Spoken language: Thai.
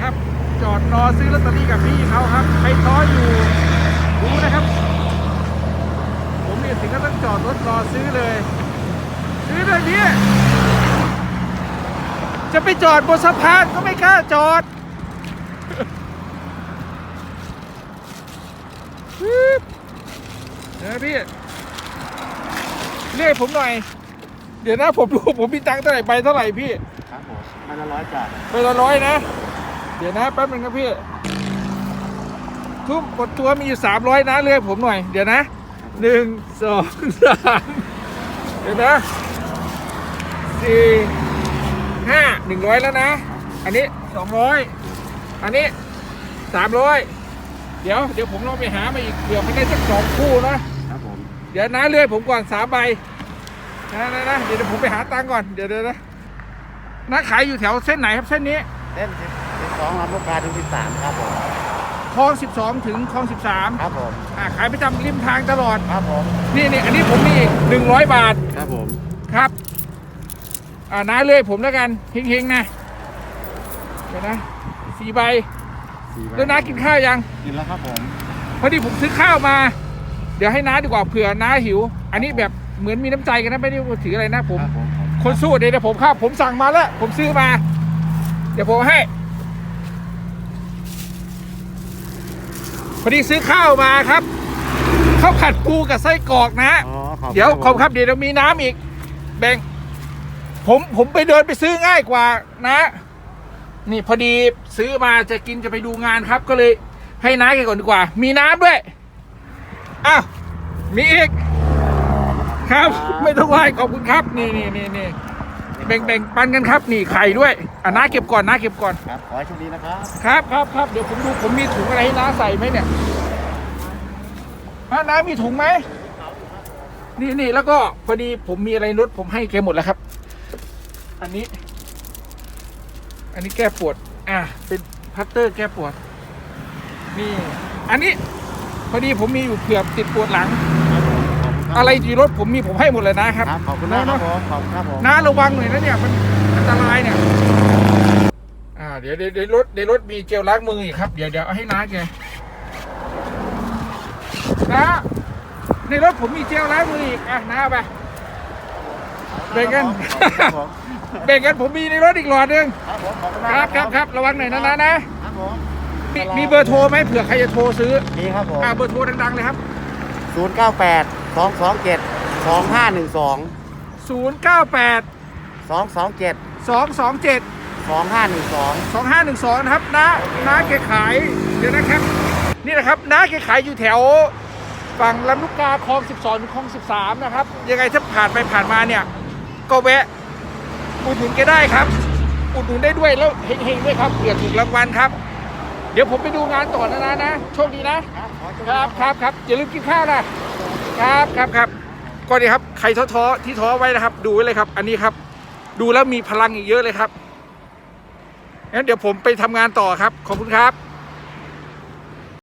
ครับ จอดรอซื้อลอตเตอรี่กับพี่เขาครับใครท้ออยู่รู้นะครับ ผมเนี่ยถึงก็ต้องจอดรถรอซื้อเลย ซื้อเลยพี่จะไปจอดบนสะพานก็ไม่กล้าจอดปึ๊บเดี๋ยวนะพี่เรียกผมหน่อย เดี๋ยวนะผมดูผมมีตังค์เท่าไหร่ไปเท่าไหร่พี่ครับผมมาละร้อยจ่ายไปละร้อยนะ เดี๋ยวนะแป๊บนึงครับพี่ทุ่มกดตัวมีอยู่สามร้อยนะเรียกผมหน่อย เดี๋ยวนะหนึ่งสองสามเดี๋ยวนะสี่ห้าหนึ่งร้อยแล้วนะ อันนี้สองร้อยอันนี้สามร้อยเดี๋ยวเดี๋ยวผมลองไปหามาอีกเผื่อมันได้สักสองคู่นะครับผมเดี๋ยวนะเลื่อยผมก่อนสามใบนะนะนะเดี๋ยวเดี๋ยวผมไปหาตังค์ก่อนเดี๋ยวเดี๋ยวนะน้าขายอยู่แถวเส้นไหนครับเส้นนี้เส้น สิบสิบสองลำลูกกาถึงสิบสามครับผมคลอง 12 ถึงคลอง 13ครับผมอ่าขายประจำริมทางตลอด ครับผมนี่นี่อันนี้ผมมีอีก 100 บาทครับผมครับอ่าน้าเลื่อยผมแล้วกันเฮงๆนะเดี๋ยวนะสี่ใบสี่ใบแล้วน้ากินข้าวยัง กินแล้วครับผมพอดีผมซื้อข้าวมา เดี๋ยวให้น้าดีกว่าเผื่อน้าหิว อันนี้แบบเหมือนมีน้ำใจกันนะไม่ได้ถืออะไรนะผมครับผมคนสู้เดี๋ยวเดี๋ยวผมครับผมสั่งมาแล้ว ผมซื้อมา เดี๋ยวผมให้ พ อดีซื้อข้าวมาครับข้าวผัดปูกับไส้กรอกนะอ๋อขอบเดี๋ยวขอบผมครับเดี๋ยวมีน้ำอีก แบ่ง ผมผมไปเดินไปซื้อง่ายกว่านะ นี่พอดีซื้อมาจะกินจะไปดูงานครับ ก็เลยให้น้าแกก่อนดีกว่า มีน้ำด้วยอ้าวมีอีก ครับ ไม่ต้องไหวขอบคุณครับ นี่นี่นี่นี่ แบ่งแบ่งปันกันครับ นี่ไข่ด้วยอะน้าเก็บก่อนน้าเก็บก่อน ครับขอให้โชคดีนะครับครับครับครับเดี๋ยวผมดูผมมีถุงอะไรให้น้าใส่ไหมเนี่ยน้าน้ามีถุงไหมนี่นี่แล้วก็พอดีผมมีอะไรรถผมให้แกหมดแล้วครับ อันนี้ อันนี้แก้ปวด อะเป็นพัตเตอร์แก้ปวด นี่ อันนี้ พอดีผมมีอยู่เผื่อติดปวดหลัง อะไรที่รถผมมีผมให้หมดเลยนะครับครับขอบคุณมากครับผมขอบคุณครับผมน้าระวังหน่อยนะเนี่ยมันอันตรายเนี่ยอ่าเดี๋ยวเดี๋ยวเดี๋ยวรถเดี๋ยวรถมีเจลล้างมืออีกครับเดี๋ยวเดี๋ยวเอาให้น้าแกน้าในรถผมมีเจลล้างมืออีกอะน้าเอาไปแบ่งกันครับผมแบ่งกันผมมีในรถอีกหลอดหนึงครับผมขอบคุณคมากรับครับครับระวังหน่อยนะนะนะครับผมมีมีเบอร์โทรไหมเผื่อใครจะโทรซื้อมีครับผมอ่าเบอร์โทรดังๆเลยครับศูนย์เก้าแปด สองสองเจ็ดสองห้าหนึ่งสอง098 สองสองเจ็ด227 สองห้าหนึ่งสอง 2512 นะครับน้าน้าแกขาย เดี๋ยวนะครับ นี่นะครับน้าแกขายอยู่แถวฝั่งลำลูกกาคลอง 12ถึงคลอง 13 นะครับ ยังไงถ้าผ่านไปผ่านมาเนี่ย ก็แวะอุดหนุนแกได้ครับ อุดหนุนได้ด้วยแล้วเฮงๆด้วยครับเผื่อถูกรางวัลครับ เดี๋ยวผมไปดูงานต่อนะนะนะโชคดีนะครับขอโชคคดีรับครับครับอย่าลืมกินข้าวนะ ครับครับครับก็ดีครับใครท้อๆที่ท้อไว้นะครับ ดูไว้เลยครับ อันนี้ครับ ดูแล้วมีพลังอีกเยอะเลยครับงั้นเดี๋ยวผมไปทำงานต่อครับ ขอบคุณครับ